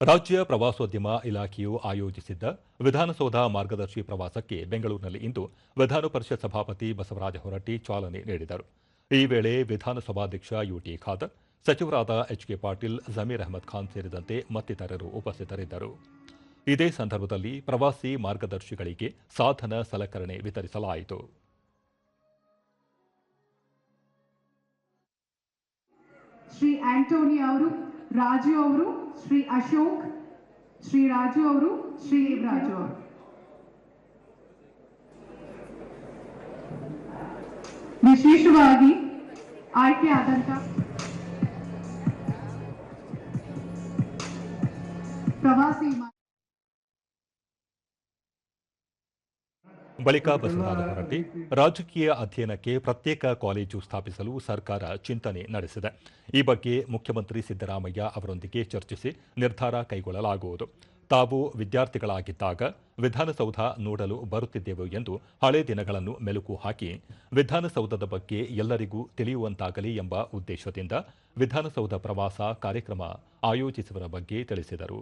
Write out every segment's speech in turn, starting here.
ರಾಜ್ಯ ಪ್ರವಾಸೋದ್ಯಮ ಇಲಾಖೆಯು ಆಯೋಜಿಸಿದ್ದ ವಿಧಾನಸೌಧ ಮಾರ್ಗದರ್ಶಿ ಪ್ರವಾಸಕ್ಕೆ ಬೆಂಗಳೂರಿನಲ್ಲಿ ಇಂದು ವಿಧಾನಪರಿಷತ್ ಸಭಾಪತಿ ಬಸವರಾಜ ಹೊರಟ್ಟಿ ಚಾಲನೆ ನೀಡಿದರು. ಈ ವೇಳೆ ವಿಧಾನಸಭಾಧ್ಯಕ್ಷ ಯುಟಿ ಖಾದರ್, ಸಚಿವರಾದ ಎಚ್ಕೆ ಪಾಟೀಲ್, ಜಮೀರ್ ಅಹಮದ್ ಖಾನ್ ಸೇರಿದಂತೆ ಮತ್ತಿತರರು ಉಪಸ್ಥಿತರಿದ್ದರು. ಇದೇ ಸಂದರ್ಭದಲ್ಲಿ ಪ್ರವಾಸಿ ಮಾರ್ಗದರ್ಶಿಗಳಿಗೆ ಸಾಧನ ಸಲಕರಣೆ ವಿತರಿಸಲಾಯಿತು. ಶ್ರೀ ಆಂಟೋನಿ ಅವರು ರಾಜು ಅವರು ಶ್ರೀ ಅಶೋಕ್ ಶ್ರೀ ರಾಜು ಅವರು ಶ್ರೀ ರಾಜು ಅವರು ವಿಶೇಷವಾಗಿ ಆಯ್ಕೆಯಾದಂತ ಪ್ರವಾಸಿ ಬಳಿಕ ಬಸವರಾಜ ಹೊರಟ್ಟಿ ರಾಜಕೀಯ ಅಧ್ಯಯನಕ್ಕೆ ಪ್ರತ್ಯೇಕ ಕಾಲೇಜು ಸ್ಥಾಪಿಸಲು ಸರ್ಕಾರ ಚಿಂತನೆ ನಡೆಸಿದೆ. ಈ ಬಗ್ಗೆ ಮುಖ್ಯಮಂತ್ರಿ ಸಿದ್ದರಾಮಯ್ಯ ಅವರೊಂದಿಗೆ ಚರ್ಚಿಸಿ ನಿರ್ಧಾರ ಕೈಗೊಳ್ಳಲಾಗುವುದು. ತಾವು ವಿದ್ಯಾರ್ಥಿಗಳಾಗಿದ್ದಾಗ ವಿಧಾನಸೌಧ ನೋಡಲು ಬರುತ್ತಿದ್ದೆವು ಎಂದು ಹಳೆ ದಿನಗಳನ್ನು ಮೆಲುಕು ಹಾಕಿ, ವಿಧಾನಸೌಧದ ಬಗ್ಗೆ ಎಲ್ಲರಿಗೂ ತಿಳಿಯುವಂತಾಗಲಿ ಎಂಬ ಉದ್ದೇಶದಿಂದ ವಿಧಾನಸೌಧ ಪ್ರವಾಸ ಕಾರ್ಯಕ್ರಮ ಆಯೋಜಿಸುವ ಬಗ್ಗೆ ತಿಳಿಸಿದರು.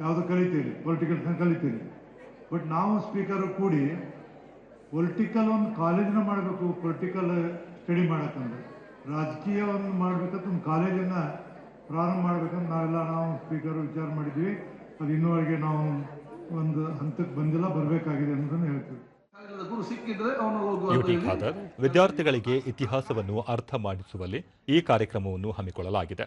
ಯಾವುದೋ ಕಲಿತೀರಿ? ಪೊಲಿಟಿಕಲ್ ಕಲಿತೀರಿ. ಬಟ್ ನಾವು ಸ್ಪೀಕರು ಕೂಡಿ ಪೊಲಿಟಿಕಲ್ ಒಂದು ಕಾಲೇಜನ್ನ ಮಾಡಬೇಕು ಪೊಲಿಟಿಕಲ್ ಸ್ಟಡಿ ಮಾಡಕ್ಕಂದ್ರೆ. ರಾಜಕೀಯ ಒಂದು ಮಾಡ್ಬೇಕಂತ ಒಂದು ಕಾಲೇಜನ್ನ ಪ್ರಾರಂಭ ಮಾಡ್ಬೇಕಂತ ನಾವೆಲ್ಲ ನಾವು ಸ್ಪೀಕರ್ ವಿಚಾರ ಮಾಡಿದ್ವಿ ಅದು ಇನ್ನೂವರೆಗೆ ನಾವು ಒಂದು ಹಂತಕ್ಕೆ ಬಂದಿಲ್ಲ ಬರಬೇಕಾಗಿದೆ ಅನ್ನೋದನ್ನು ಹೇಳ್ತೀವಿ. ಯುಟಿ ಖಾದರ್ ವಿದ್ಯಾರ್ಥಿಗಳಿಗೆ ಇತಿಹಾಸವನ್ನು ಅರ್ಥ ಮಾಡಿಸುವಲ್ಲಿ ಈ ಕಾರ್ಯಕ್ರಮವನ್ನು ಹಮ್ಮಿಕೊಳ್ಳಲಾಗಿದೆ.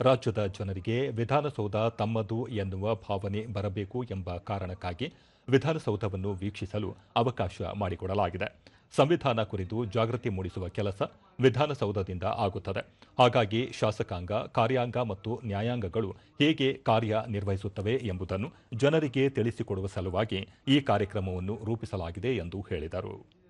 ರಾಜ್ಯದ ಜನರಿಗೆ ವಿಧಾನಸೌಧ ತಮ್ಮದು ಎನ್ನುವ ಭಾವನೆ ಬರಬೇಕು ಎಂಬ ಕಾರಣಕ್ಕಾಗಿ ವಿಧಾನಸೌಧವನ್ನು ವೀಕ್ಷಿಸಲು ಅವಕಾಶ ಮಾಡಿಕೊಡಲಾಗಿದೆ. ಸಂವಿಧಾನ ಕುರಿತು ಜಾಗೃತಿ ಮೂಡಿಸುವ ಕೆಲಸ ವಿಧಾನಸೌಧದಿಂದ ಆಗುತ್ತದೆ. ಹಾಗಾಗಿ ಶಾಸಕಾಂಗ, ಕಾರ್ಯಾಂಗ ಮತ್ತು ನ್ಯಾಯಾಂಗಗಳು ಹೇಗೆ ಕಾರ್ಯನಿರ್ವಹಿಸುತ್ತವೆ ಎಂಬುದನ್ನು ಜನರಿಗೆ ತಿಳಿಸಿಕೊಡುವ ಸಲುವಾಗಿ ಈ ಕಾರ್ಯಕ್ರಮವನ್ನು ರೂಪಿಸಲಾಗಿದೆ ಎಂದು ಹೇಳಿದರು.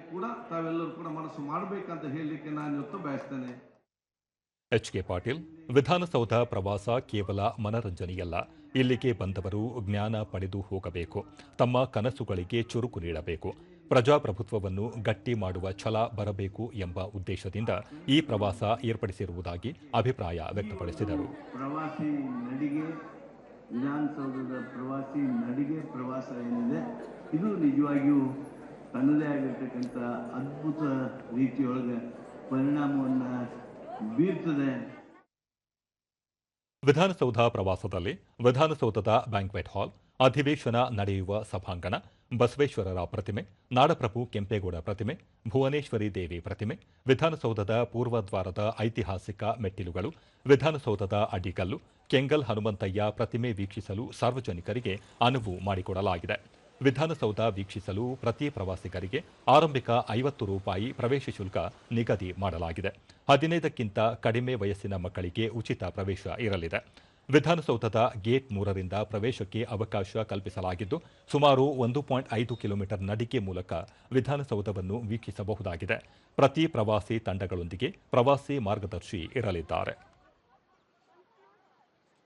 ಕೂಡ ತಾವೆಲ್ಲರೂ ಕೂಡ ಮನಸ್ಸು ಮಾಡಬೇಕಂತ ಹೇಳಲಿಕ್ಕೆ ನಾನು ಇವತ್ತು ಬಯಸ್ತೇನೆ. ಎಚ್ಕೆ ಪಾಟೀಲ್ ವಿಧಾನಸೌಧ ಪ್ರವಾಸ ಕೇವಲ ಮನರಂಜನೆಯಲ್ಲ. ಇಲ್ಲಿಗೆ ಬಂದವರು ಜ್ಞಾನ ಪಡೆದು ಹೋಗಬೇಕು. ತಮ್ಮ ಕನಸುಗಳಿಗೆ ಚುರುಕು ನೀಡಬೇಕು. ಪ್ರಜಾಪ್ರಭುತ್ವವನ್ನು ಗಟ್ಟಿ ಮಾಡುವ ಛಲ ಬರಬೇಕು ಎಂಬ ಉದ್ದೇಶದಿಂದ ಈ ಪ್ರವಾಸ ಏರ್ಪಡಿಸಿರುವುದಾಗಿ ಅಭಿಪ್ರಾಯ ವ್ಯಕ್ತಪಡಿಸಿದರು. ಪ್ರವಾಸಿ ನಡಿಗೆ ವಿಧಾನಸೌಧದ ಪ್ರವಾಸಿ ನಡಿಗೆ ಪ್ರವಾಸ ಏನಿದೆ ಇದು ನಿಜವಾಗಿಯೂ ತನ್ನದೇ ಆಗಿರ್ತಕ್ಕಂಥ ಅದ್ಭುತ ರೀತಿಯೊಳಗೆ ಪರಿಣಾಮವನ್ನು ಬೀರ್ತದೆ. ವಿಧಾನಸೌಧ ಪ್ರವಾಸದಲ್ಲಿ ವಿಧಾನಸೌಧದ ಬ್ಯಾಂಕ್ವೆಟ್ ಹಾಲ್, ಅಧಿವೇಶನ ನಡೆಯುವ ಸಭಾಂಗಣ, ಬಸವೇಶ್ವರರ ಪ್ರತಿಮೆ, ನಾಡಪ್ರಭು ಕೆಂಪೇಗೌಡ ಪ್ರತಿಮೆ, ಭುವನೇಶ್ವರಿ ದೇವಿ ಪ್ರತಿಮೆ, ವಿಧಾನಸೌಧದ ಪೂರ್ವದ್ವಾರದ ಐತಿಹಾಸಿಕ ಮೆಟ್ಟಿಲುಗಳು, ವಿಧಾನಸೌಧದ ಅಡಿಗಲ್ಲು, ಕೆಂಗಲ್ ಹನುಮಂತಯ್ಯ ಪ್ರತಿಮೆ ವೀಕ್ಷಿಸಲು ಸಾರ್ವಜನಿಕರಿಗೆ ಅನುವು ಮಾಡಿಕೊಡಲಾಗಿದೆ. ವಿಧಾನಸೌಧ ವೀಕ್ಷಿಸಲು ಪ್ರತಿ ಪ್ರವಾಸಿಗರಿಗೆ ಆರಂಭಿಕ ಐವತ್ತು ರೂಪಾಯಿ ಪ್ರವೇಶ ಶುಲ್ಕ ನಿಗದಿ ಮಾಡಲಾಗಿದೆ. ಹದಿನೈದಕ್ಕಿಂತ ಕಡಿಮೆ ವಯಸ್ಸಿನ ಮಕ್ಕಳಿಗೆ ಉಚಿತ ಪ್ರವೇಶ ಇರಲಿದೆ. ವಿಧಾನಸೌಧದ ಗೇಟ್ ಮೂರರಿಂದ ಪ್ರವೇಶಕ್ಕೆ ಅವಕಾಶ ಕಲ್ಪಿಸಲಾಗಿದ್ದು, ಸುಮಾರು ಒಂದು ಪಾಯಿಂಟ್ ಐದು ಕಿಲೋಮೀಟರ್ ನಡಿಗೆ ಮೂಲಕ ವಿಧಾನಸೌಧವನ್ನು ವೀಕ್ಷಿಸಬಹುದಾಗಿದೆ. ಪ್ರತಿ ಪ್ರವಾಸಿ ತಂಡಗಳೊಂದಿಗೆ ಪ್ರವಾಸಿ ಮಾರ್ಗದರ್ಶಿ ಇರಲಿದ್ದಾರೆ.